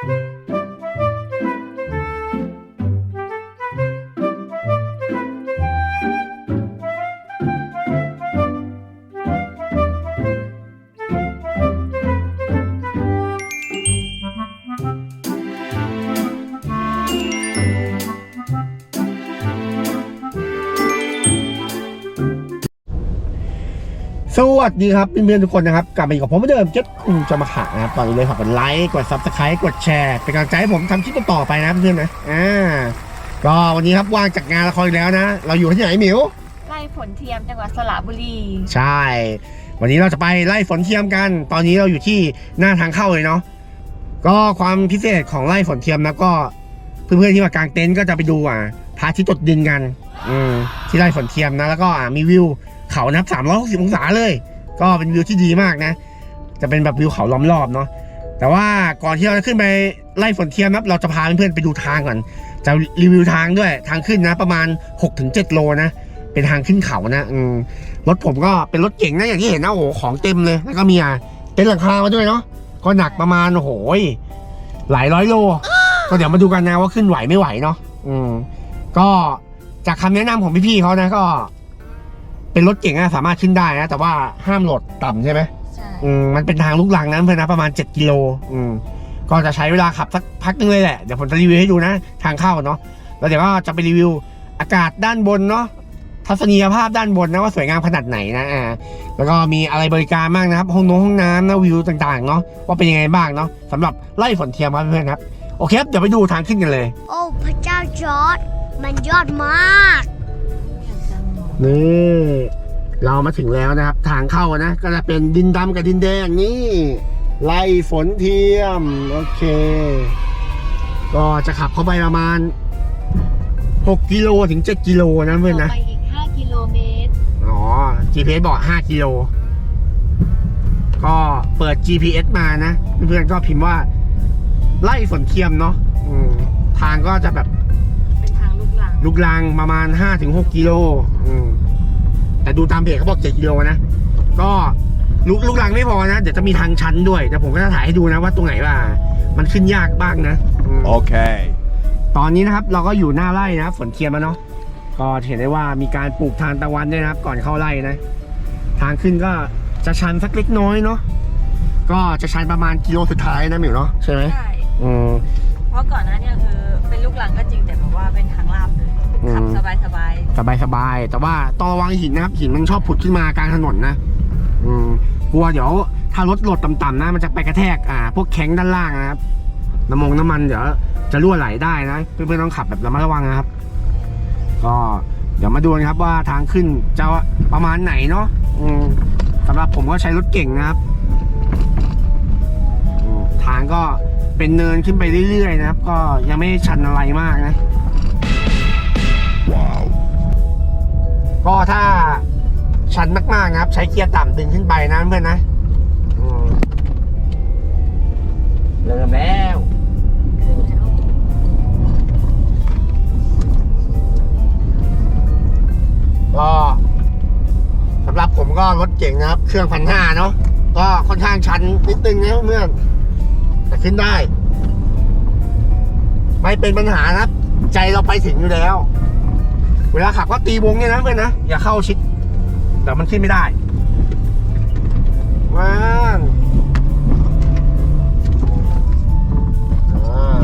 ส วัสดีครับเพื่อนๆทุกคนนะครับ กลับมาอยู่กับผมเหมือนเดิมเจ็ดคุณจะมาขานะครับตอนนี้เลยฝากกดไลค์กดซับสไครต์กดแชร์เป็นกำลังใจให้ผมทำคลิปต่อๆไปนะเพื่อนๆนะอ่าก็วันนี้ครับว่างจากงานละครอีกแล้วนะ เราอยู่ที่ไหนหมิวไล่ฝนเทียมจังหวัดสระบุรี ใช่ วันนี้เราจะไปไล่ฝนเทียมกัน ตอนนี้เราอยู่ที่หน้าทางเข้าเลยเนาะก็ความพิเศษของไล่ฝนเทียมนะก็ เพื่อนๆที่มากางเต็นท์ก็จะไปดูอะพระอาทิตย์ตกดินกัน อืมที่ไร่ฝนเทียมนะแล้วก็อะมีวิว เขานับ360องศาเลย ก็เป็นวิวที่ดีมากนะ จะเป็นแบบวิวเขาล้อมรอบเนาะแต่ว่าก่อนที่เราจะขึ้นไปไล่ฝนเทียมนะเราจะพาเพื่อนๆไปดูทางก่อน จะรีวิวทางด้วยทางขึ้นนะ ประมาณ 6-7 โลนะ เป็นทางขึ้นเขานะอืมรถผมก็เป็นรถเก่งนะอย่างที่เห็นนะโอ้โหของเต็มเลยแล้วก็มีอะเต็นท์หลังคามาด้วยเนาะก็หนักประมาณโอ้โหหลายร้อยโลก็เดี๋ยวมาดูกันนะว่าขึ้นไหวไม่ไหวเนาะอืมก็จากคำแนะนำของพี่ๆเขานะก็ เป็นรถเก่งนะสามารถขึ้นได้นะแต่ว่าห้ามโหลดต่ำใช่ไหมใช่อืมมันเป็นทางลูกลังนะเพื่อนนะประมาณ 7 กิโลอืมก็จะใช้เวลาขับสักพักนึงเลยแหละ เดี๋ยวผมจะรีวิวให้ดูนะ ทางเข้าเนาะแล้วเดี๋ยวก็จะไปรีวิวอากาศด้านบนเนาะทัศนียภาพด้านบนนะว่าสวยงามขนาดไหนนะอ่าแล้วก็มีอะไรบริการบ้างนะครับ ห้องน้องห้องน้ำนะวิวต่างๆเนาะว่าเป็นยังไงบ้างเนาะสำหรับไล่ฝนเทียมครับเพื่อนๆครับโอเคครับเดี๋ยวไปดูทางขึ้นกันเลย โอ้ พระเจ้าจอร์ดมันยอดมาก นี่ เรามาถึงแล้วนะครับ ทางเข้านะ ก็จะเป็นดินดำกับดินแดงนี่ไล่ฝนเทียม โอเค ก็จะขับเข้าไปประมาณ 6 กิโลถึง 7 กิโลนะเพื่อนนะ ไปอีก 5 กิโลเมตร อ๋อ GPS บอก 5 กิโล ก็เปิด GPS มานะ เพื่อนๆก็พิมพ์ว่า ไล่ฝนเทียมเนาะอืมทางก็จะแบบ เป็นทางลูกหลัง ลูกลังประมาณ 5-6 กิโลอืม แต่ดูตามเพจเขาบอก7กิโลนะ ก็ลูกลูกลังไม่พอนะ เดี๋ยวจะมีทางชันด้วยแต่ผมก็จะถ่ายให้ดูนะว่าตรงไหนว่า มันขึ้นยากบ้างนะอืม Okay. ตอนนี้นะครับเราก็อยู่หน้าไร่นะครับฝนเทียมแล้วเนาะก็เห็นได้ว่ามีการปลูกทานตะวันด้วยนะครับ ก่อนเข้าไร่นะ ทางขึ้นก็จะชันสักเล็กน้อยเนาะก็จะชันประมาณกิโลสุดท้ายนะหมิวเนาะใช่ไหมใช่อืม เพราะก่อนหน้าเนี้คือเป็นลูกหลังก็จริงแต่แบบว่าเป็นทางลาบเลยอืมขับสบายสบายสบายสบายๆแต่ว่าต้องระวังหินนะครับหินมันชอบผุดขึ้นมากลางถนนนะอืมกลัวเดี๋ยวถ้ารถโหลดต่ำๆนะมันจะไปกระแทกอ่าพวกแข้งด้านล่างนะครับน้ำมงน้ำมันเดี๋ยวจะรั่วไหลได้นะเพื่อนๆต้องขับแบบระมัดระวังนะครับ ก็เดี๋ยวมาดูนะครับว่าทางขึ้นจะประมาณไหนเนาะอืมสำหรับผมก็ใช้รถเก่งนะครับอืมทางก็ เป็นเนินขึ้นไปเรื่อยๆนะครับ ก็ยังไม่ชันอะไรมากนะ Wow. ก็ถ้าชันมากๆนะครับ ใช้เกียร์ต่ำดึงขึ้นไปนะเพื่อนนะอืมเริ่มแล้วๆขึ้นแล้วก็สำหรับผมก็รถเก่งนะครับ เครื่องพันห้าเนาะก็ค่อนข้างชันนิดนึงนะเพื่อนแต่ ขึ้นได้ ไม่เป็นปัญหานะครับใจเราไปถึงอยู่แล้ว เวลาขับก็ตีวงเนี่ยนะเพื่อนนะอย่าเข้าชิด แต่มันขึ้นไม่ได้ว้านอ่า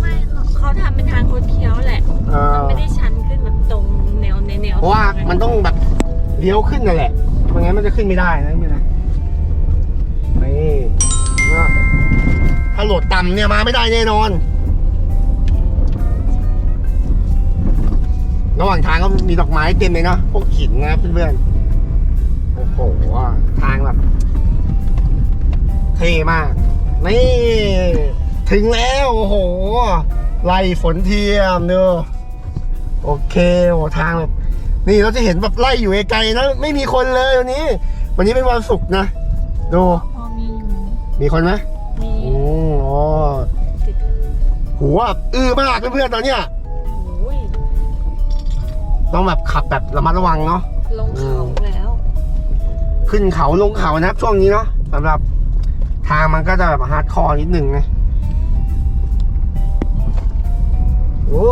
ไม่หรอกเขาทำเป็นทางคดเคี้ยวแหละเอ่อไม่ได้ชันขึ้นแบบตรงแนวในแนวเพราะว่ามันต้องแบบเลี้ยวขึ้นนั่นแหละไม่งั้นมันจะขึ้นไม่ได้นะ ถ้าโหลดต่ำเนี่ยมาไม่ได้แน่นอน ระหว่างทางก็มีดอกไม้เต็มเลยเนาะพวกหินนะครับเพื่อนๆโอ้โหทางแบบเท่มากนี่ถึงแล้วโอ้โหไล่ฝนเทียมเนอะโอเคโอ้ทางแบบนี่เราจะเห็นแบบไล่อยู่ไกลๆนะไม่มีคนเลยวันนี้ วันนี้เป็นวันศุกร์นะ ดูพอมีอยู่มีคนไหม มีโอ้โหติดหัวอื้อมากเพื่อนๆตอนเนี้ยโอ้ยต้องแบบขับแบบระมัดระวังเนาะ ลงเขาแล้ว ขึ้นเขาลงเขานะครับช่วงนี้เนาะสำหรับทางมันก็จะแบบฮาร์ดคอร์นิดนึงนะโอ้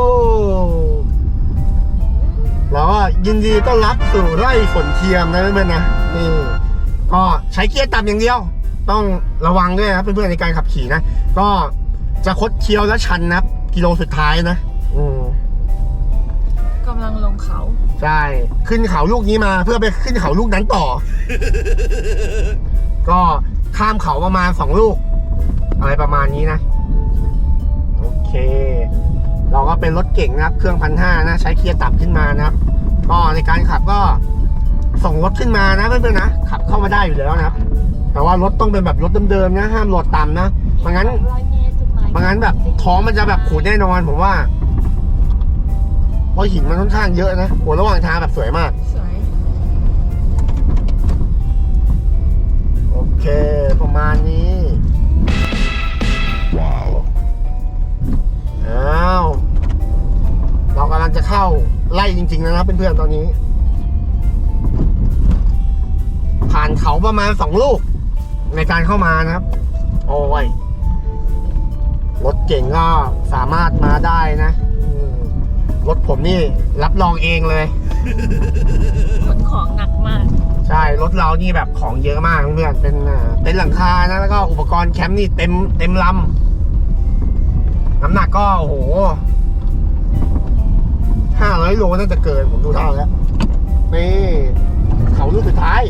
แล้วก็ยินดีต้อนรับสู่ไร่ฝนเทียมนะเพื่อนๆนะนี่ก็ใช้เกียร์ต่ำอย่างเดียว ต้องระวังด้วยนะเพื่อนๆในการขับขี่นะ ก็จะคดเคี้ยวและชันนะครับ กิโลสุดท้ายนะอืมกำลังลงเขา ใช่ ขึ้นเขาลูกนี้มาเพื่อไปขึ้นเขาลูกนั้นต่อ ก็ข้ามเขาประมาณสองลูก อะไรประมาณนี้นะ โอเค เราก็เป็นรถเก่งนะครับ เครื่องพันห้านะ ใช้เกียร์ต่ำขึ้นมานะครับ ก็ในการขับก็ส่งรถขึ้นมานะเพื่อนๆนะ ขับเข้ามาได้อยู่แล้วนะครับ แต่ว่ารถต้องเป็นแบบรถเดิมๆนะห้ามโหลดต่ำนะไม่งั้น บางงั้นแบบท้องมันจะแบบขูดแน่นอนผมว่า เพราะหินมันค่อนข้างเยอะนะโหระหว่างทางแบบสวยมาก สวยโอเค ประมาณนี้ ว้าว อ้าว เรากำลังจะเข้าไล่จริงๆแล้วนะเพื่อนๆตอนนี้ ผ่านเขาประมาณสองลูก ในการเข้ามานะครับ โอ้ยรถเก่งก็สามารถมาได้นะอืมรถผมนี่รับรองเองเลยขนของหนักมาก ใช่รถเรานี่แบบของเยอะมากเพื่อนเป็นอ่าเป็นหลังคานะแล้วก็อุปกรณ์แคมป์นี่เต็มเต็มลำน้ำหนักก็โอ้โหห้าร้อยโลน่าจะเกินผมดูเท่าแล้วนี่เขาลูกสุดท้าย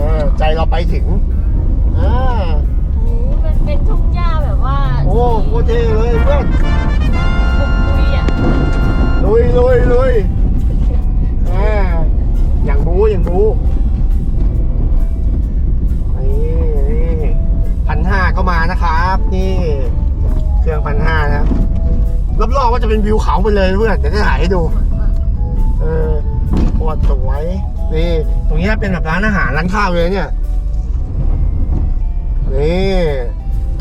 ออใจเราไปถึงอ่าโอ้มันเป็นทุ่งหญ้าแบบว่าโอ้โคตรเท่เลยเพื่อนปุกปุยอะลุยลุยลุยอ่าอย่างบูอย่างบูนี่นี่พันห้าก็มานะครับ นี่ เครื่องพันห้านะครับรับรองว่าจะเป็นวิวเขาไปเลยเพื่อนเดี๋ยวจะถ่ายให้ดู เออโคตรสวย นี่ตรงนี้เป็นแบบร้านอาหารร้านข้าวเลยเนี่ยนี่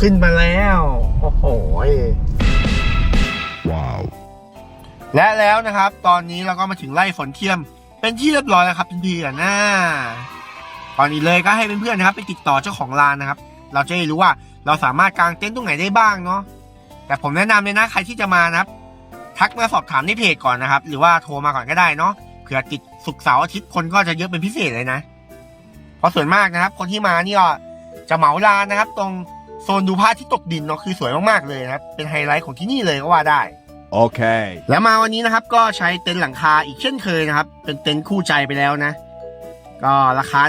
ขึ้นมาแล้ว โอ้โหและแล้วนะครับ ตอนนี้เราก็มาถึงไร่ฝนเทียม เป็นที่เรียบร้อยแล้วครับเพื่อนๆนะตอนนี้เลยก็ให้เพื่อนๆนะครับ ไปติดต่อเจ้าของร้านนะครับ เราจะได้รู้ว่าเราสามารถกางเต็นท์ตรงไหนได้บ้างเนาะแต่ผมแนะนำเลยนะใครที่จะมานะครับ ทักมาสอบถามในเพจก่อนนะครับ หรือว่าโทรมาก่อนก็ได้เนาะเผื่อติด ศุกร์เสาร์อาทิตย์คนก็จะเยอะเป็นพิเศษเลยนะ เพราะส่วนมากนะครับ คนที่มานี่ก็จะเหมาลานนะครับ ตรงโซนดูพระอาที่ตกดินเนาะคือสวยมากๆเลยนะครับ เป็นไฮไลท์ของที่นี่เลยก็ว่าได้ Okay. แล้วมาวันนี้นะครับ ก็ใช้เต็นท์หลังคาอีกเช่นเคยนะครับ เป็นเต็นท์คู่ใจไปแล้วนะ ก็ราคา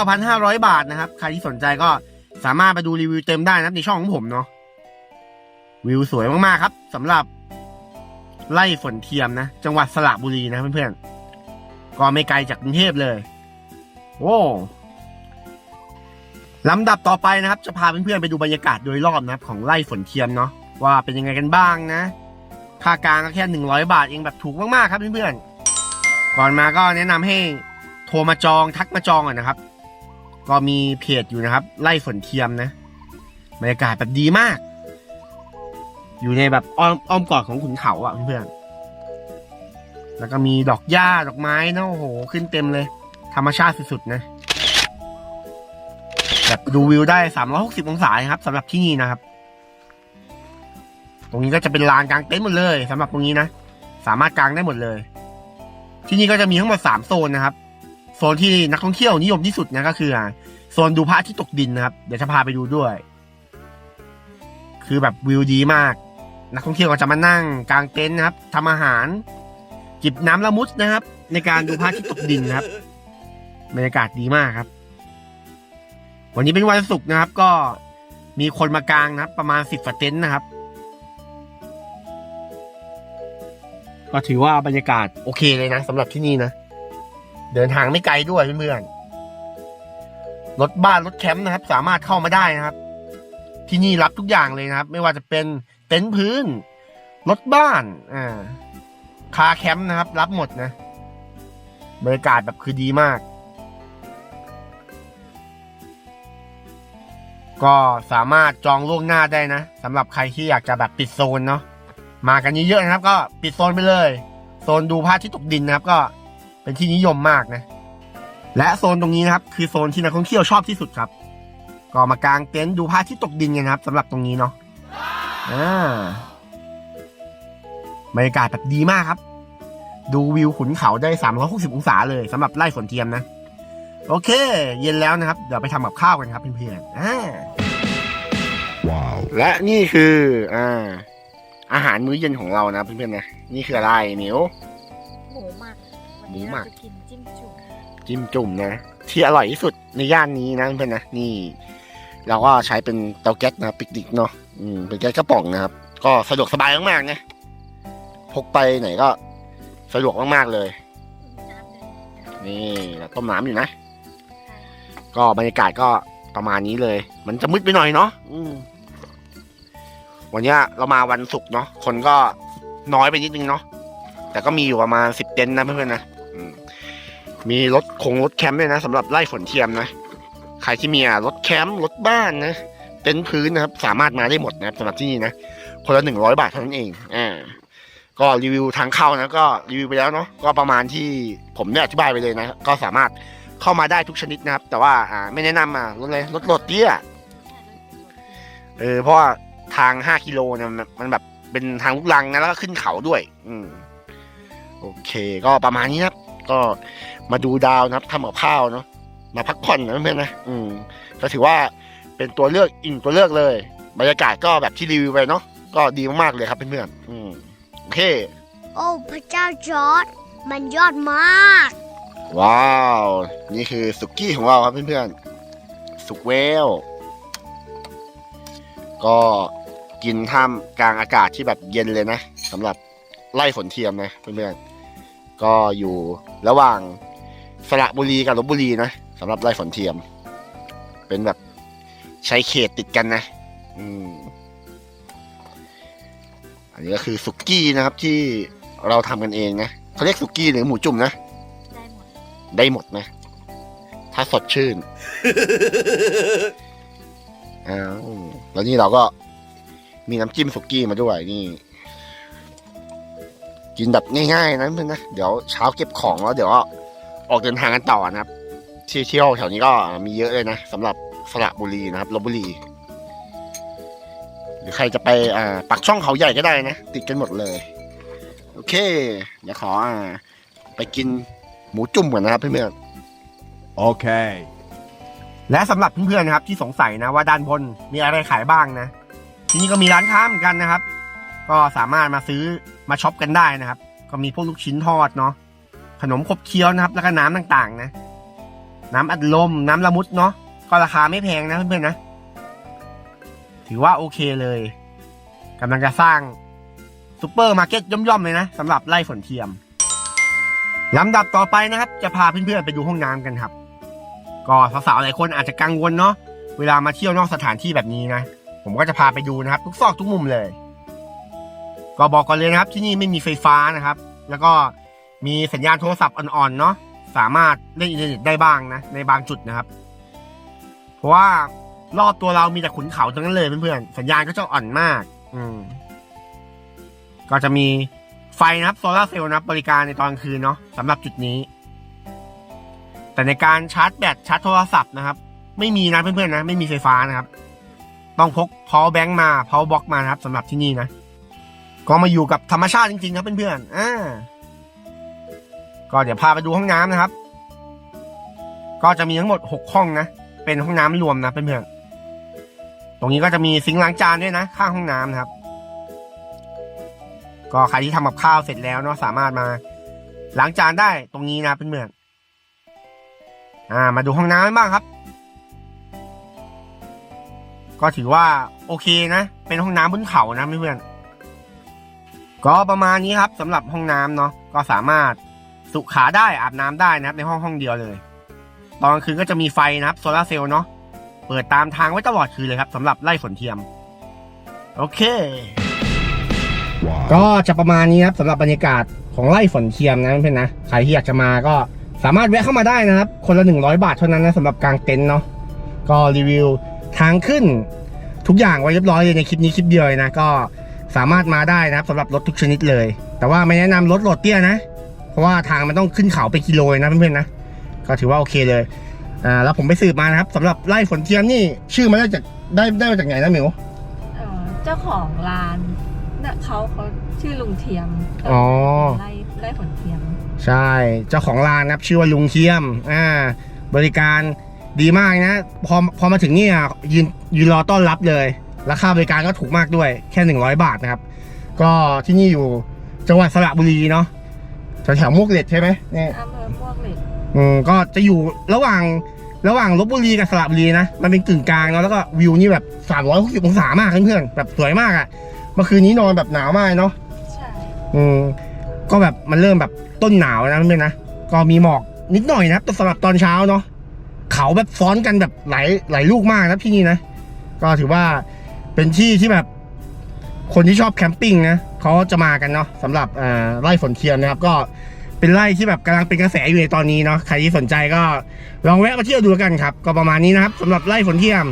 19,500 บาทนะครับ ใครที่สนใจก็สามารถมาดูรีวิวเต็มได้นะครับในช่องของผมเนาะวิวสวยมากๆครับสำหรับไล่ฝนเทียมนะ จังหวัดสระบุรีนะเพื่อนๆ ก็ไม่ไกลจากกรุงเทพเลยโอ้ลำดับต่อไปนะครับ จะพาเพื่อนๆไปดูบรรยากาศโดยรอบนะครับ ของไล่ฝนเทียมเนาะว่าเป็นยังไงกันบ้างนะค่ากลางก็แค่หนึ่งร้อยบาทเองแบบถูกมากๆครับเพื่อนๆก่อนมาก็แนะนำให้โทรมาจองทักมาจองก่อนนะครับ ก็มีเพจอยู่นะครับ ไล่ฝนเทียมนะบรรยากาศแบบดีมาก อยู่ในแบบอ้อมอ้อมกอดของขุนเขาอะเพื่อนๆ แล้วก็มีดอกหญ้าดอกไม้นะโอ้โห ขึ้นเต็มเลย ธรรมชาติสุดๆนะแบบดูวิวได้ 360 องศาครับสำหรับที่นี่นะครับ ตรงนี้ก็จะเป็นลานกลางเต็นท์หมดเลยสำหรับตรงนี้นะ สามารถกางได้หมดเลย ที่นี่ก็จะมีทั้งหมดสามโซนนะครับ โซนที่นักท่องเที่ยวนิยมที่สุดนะก็คือ โซนดูพระอาที่ตกดินนะครับ เดี๋ยวจะพาไปดูด้วย คือแบบวิวดีมาก นักท่องเที่ยวก็จะมานั่งกลางเต็นท์นะครับทำอาหาร จิบน้ำละมุดนะครับ ในการดูพระอาที่ตกดินนะครับบรรยากาศดีมากครับ วันนี้เป็นวันศุกร์นะครับ ก็มีคนมากางนะครับ ประมาณสิบเต็นท์นะครับ ก็ถือว่าบรรยากาศโอเคเลยนะสำหรับที่นี่นะ เดินทางไม่ไกลด้วยเพื่อนๆรถบ้านรถแคมป์นะครับ สามารถเข้ามาได้นะครับ ที่นี่รับทุกอย่างเลยนะครับ ไม่ว่าจะเป็นเต็นท์พื้นรถบ้าน อ่า คาแคมป์นะครับ รับหมดนะบรรยากาศแบบคือดีมาก ก็สามารถจองล่วงหน้าได้นะสำหรับใครที่อยากจะแบบปิดโซนเนาะมากันเยอะๆนะครับ ก็ปิดโซนไปเลย โซนดูพระอาที่ตกดินนะครับ ก็เป็นที่นิยมมากนะ และโซนตรงนี้นะครับ คือโซนที่นักท่องเที่ยวชอบที่สุดครับ ก็มากางเต็นท์ดูพระอาทิตย์ตกดินกันนะครับสำหรับตรงนี้เนาะอ่า บรรยากาศแบบดีมากครับ ดูวิวขุนเขาได้ 360 องศาเลยสำหรับไร่ฝนเทียมนะ โอเค เย็นแล้วนะครับ เดี๋ยวไปทำกับข้าวกันครับเพื่อนๆอ่า Wow. และนี่คืออ่าอาหารมื้อเย็นของเรานะเพื่อนๆนะนี่คืออะไรเหนียว หมูหมักวันนี้หมูหมัเราก จะกินจิ้มจุ่มจิ้มจุ่มนะที่อร่อยที่สุดในย่านนี้นะเพื่อนๆนะนี่เราก็ใช้เป็นเตาแก๊สนะปิกนิกเนาะอืมเป็นแก๊สกระป๋องนะครับ ก็สะดวกสบายมากๆนะ พกไปไหนก็สะดวกมากๆเลยน้ำเลย นี่เราต้มน้ำอยู่นะ ก็บรรยากาศก็ประมาณนี้เลย มันจะมืดไปหน่อยเนาะอืมวันเนี้ยเรามาวันศุกร์เนาะคนก็น้อยไปนิดนึงเนาะแต่ก็มีอยู่ประมาณสิบเต็นท์นะเพื่อนๆนะอืมมีรถคงรถแคมป์ด้วยนะสำหรับไล่ฝนเทียมนะใครที่มีอะรถแคมป์รถบ้านนะเต็นท์พื้นนะครับ สามารถมาได้หมดนะครับสำหรับที่นี่นะคนละหนึ่งร้อยบาทเท่านั้นเองอ่า ก็รีวิวทางเข้านะก็รีวิวไปแล้วเนาะก็ประมาณที่ผมเนี่ยอธิบายไปเลยนะก็สามารถเข้ามาได้ทุกชนิดนะครับ แต่ว่าอ่าไม่แนะนำอะรถเลยรถโหลดเตี้ยเออเพราะว่าทาง 5 กิโลเนี่ยมันมันแบบเป็นทางลูกลังนะแล้วก็ขึ้นเขาด้วย อืมโอเค ก็ประมาณนี้ครับ ก็มาดูดาวนะครับทำกับข้าวเนาะมาพักผ่อนนะเพื่อนนะอืมก็ถือว่าเป็นตัวเลือกอีกตัวเลือกเลย บรรยากาศก็แบบที่รีวิวไปเนาะก็ดีมากๆเลยครับเพื่อนๆอืม เค โอ้ พระเจ้าจอร์ดมันยอดมาก ว้าว นี่คือสุกี้ของเราครับเพื่อนๆ สุกเวล ก็กินท่ามกลางอากาศที่แบบเย็นเลยนะสำหรับไล่ฝนเทียมนะเพื่อนๆ ก็อยู่ระหว่างสระบุรีกับลบบุรีนะสำหรับไล่ฝนเทียม เป็นแบบใช้เขตติดกันนะ อืม อันนี้ก็คือสุกี้นะครับที่เราทำกันเองนะเขาเรียกสุกี้หรือหมูจุ่มนะ ได้หมด ได้หมดนะ ถ้าสดชื่นอ้าวแล้วนี่เราก็มีน้ำจิ้มสุกี้มาด้วยนี่ กินแบบง่ายๆนะเพื่อนนะ เดี๋ยวเช้าเก็บของแล้วเดี๋ยวออกเดินทางกันต่อนะครับ ที่เที่ยวแถวนี้ก็มีเยอะเลยนะสำหรับสระบุรีนะครับลบบุรี รือใครจะไปอ่าปักช่องเขาใหญ่ก็ได้นะ ติดกันหมดเลย โอเค เดี๋ยวขออ่า ไปกินหมูจุ่มก่อนนะครับเพื่อน Okay. ๆและสำหรับเพื่อนๆนะครับ ที่สงสัยนะว่าด้านบนมีอะไรขายบ้างนะ ที่นี่ก็มีร้านค้าเหมือนกันนะครับ ก็สามารถมาซื้อมาช็อปกันได้นะครับ ก็มีพวกลูกชิ้นทอดเนาะขนมขบเคี้ยวนะครับ แล้วก็น้ำต่างๆ นะ น้ำอัดลมน้ำละมุดเนาะก็ราคาไม่แพงนะเพื่อนๆนะ ถือว่าโอเคเลยกำลังจะสร้างซูเปอร์มาร์เก็ตย่อมๆเลยนะสำหรับไล่ฝนเทียมลำดับต่อไปนะครับ จะพาเพื่อนๆไปดูห้องน้ำกันครับ ก็สาวๆหลายคนอาจจะกังวลเนาะเวลามาเที่ยวนอกสถานที่แบบนี้นะ ผมก็จะพาไปดูนะครับ ทุกซอกทุกมุมเลย ก็บอกก่อนเลยนะครับที่นี่ไม่มีไฟฟ้านะครับ แล้วก็มีสัญญาณโทรศัพท์อ่อนๆเนาะสามารถเล่นอินเทอร์เน็ตได้บ้างนะในบางจุดนะครับ เพราะว่า รอบตัวเรามีแต่ขุนเขาทั้งนั้นเลยเพื่อนๆสัญญาณก็จะอ่อนมาก อืม ก็จะมีไฟนะครับโซลาร์เซลล์นะบบริการในตอนคืนเนาะสำหรับจุดนี้ แต่ในการชาร์จแบตชาร์จโทรศัพท์นะครับ ไม่มีนะเพื่อนๆนะ ไม่มีไฟฟ้านะครับ ต้องพก power bank มา power box มานะครับสำหรับที่นี่นะก็มาอยู่กับธรรมชาติจริงๆครับเพื่อนๆอ่าก็เดี๋ยวพาไปดูห้องน้ำนะครับ ก็จะมีทั้งหมดหกห้องนะ เป็นห้องน้ำรวมนะเพื่อนๆ ตรงนี้ก็จะมีซิงค์ล้างจานด้วยนะ ข้างห้องน้ำนะครับ ก็ใครที่ทำกับข้าวเสร็จแล้วเนาะสามารถมาล้างจานได้ตรงนี้นะเพื่อนๆอ่า มาดูห้องน้ำบ้างครับ ก็ถือว่าโอเคนะ เป็นห้องน้ำบนเขานะเพื่อนๆก็ประมาณนี้ครับสำหรับห้องน้ำเนาะก็สามารถสุขาได้อาบน้ำได้นะครับในห้องห้องเดียวเลย ตอนกลางคืนก็จะมีไฟนะครับโซลาเซลล์เนาะ เปิดตามทางไว้ตลอดคืนเลยครับสำหรับไล่ฝนเทียม โอเค ก็จะประมาณนี้ครับสำหรับบรรยากาศของไร่ฝนเทียมนะเพื่อนนะใครที่อยากจะมาก็สามารถแวะเข้ามาได้นะครับ คนละ 100 บาทเท่านั้นนะสำหรับกางเต็นท์เนาะก็รีวิวทางขึ้น ทุกอย่างไว้เรียบร้อยเลยในคลิปนี้คลิปเดียวนะก็สามารถมาได้นะครับสำหรับรถทุกชนิดเลย แต่ว่าไม่แนะนำรถโหลดเตี้ยนะ เพราะว่าทางมันต้องขึ้นเขาเป็นกิโลเลยนะเพื่อนๆนะ ก็ถือว่าโอเคเลย อ่าแล้วผมไปสืบมานะครับสำหรับไร่ฝนเทียมนี่ชื่อมาได้จากได้ได้มาจากไหนนะหมิว เอ่อเจ้าของร้านน่ะเขาเขาชื่อลุงเทียมอ๋อ ไล่ไล่ผลเทียม ใช่ เจ้าของร้านนะครับ ชื่อว่าลุงเทียมอ่าบริการดีมากนะ พอพอมาถึงเนี่ยยืนยืนรอต้อนรับเลย ราคาบริการก็ถูกมากด้วยแค่ 100 บาทนะครับ ก็ที่นี่อยู่จังหวัดสระบุรีเนาะแถวๆมวกเหล็กใช่ไหมเนี่ย อำเภอมวกเหล็ก อืมก็จะอยู่ระหว่างระหว่างลบบุรีกับสระบุรีนะ มันเป็นกึ่งกลางเนาะแล้วก็วิวนี่แบบ 360 องศามากเพื่อนๆแบบสวยมากอะ่ะเมื่อคืนนี้นอนแบบหนาวมากเนาะใช่อืมก็แบบมันเริ่มแบบต้นหนาวนะเพื่อนๆนะก็มีหมอกนิดหน่อยนะครับแต่สำหรับตอนเช้าเนาะเขาแบบซ้อนกันแบบหลายหลายลูกมากนะที่นี่นะ ก็ถือว่าเป็นที่ที่แบบ คนที่ชอบแคมปิ้งนะเขาจะมากันเนาะสำหรับอ่าไร่ฝนเทียมนะครับ ก็ เป็นไร่ที่แบบกำลังเป็นกระแสอยู่ในตอนนี้เนาะใครที่สนใจก็ลองแวะมาเที่ยวดูกันครับ ก็ประมาณนี้นะครับสำหรับไร่ฝนเทียม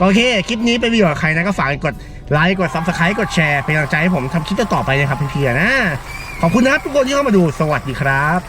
โอเค คลิปนี้เป็นประโยชน์กับใครนะก็ฝากกดไลค์กดซับสไครต์กดแชร์เป็นกำลังใจให้ผมทำคลิปต่อไปนะครับเพื่อนๆนะขอบคุณนะครับทุกคนที่เข้ามาดูสวัสดีครับ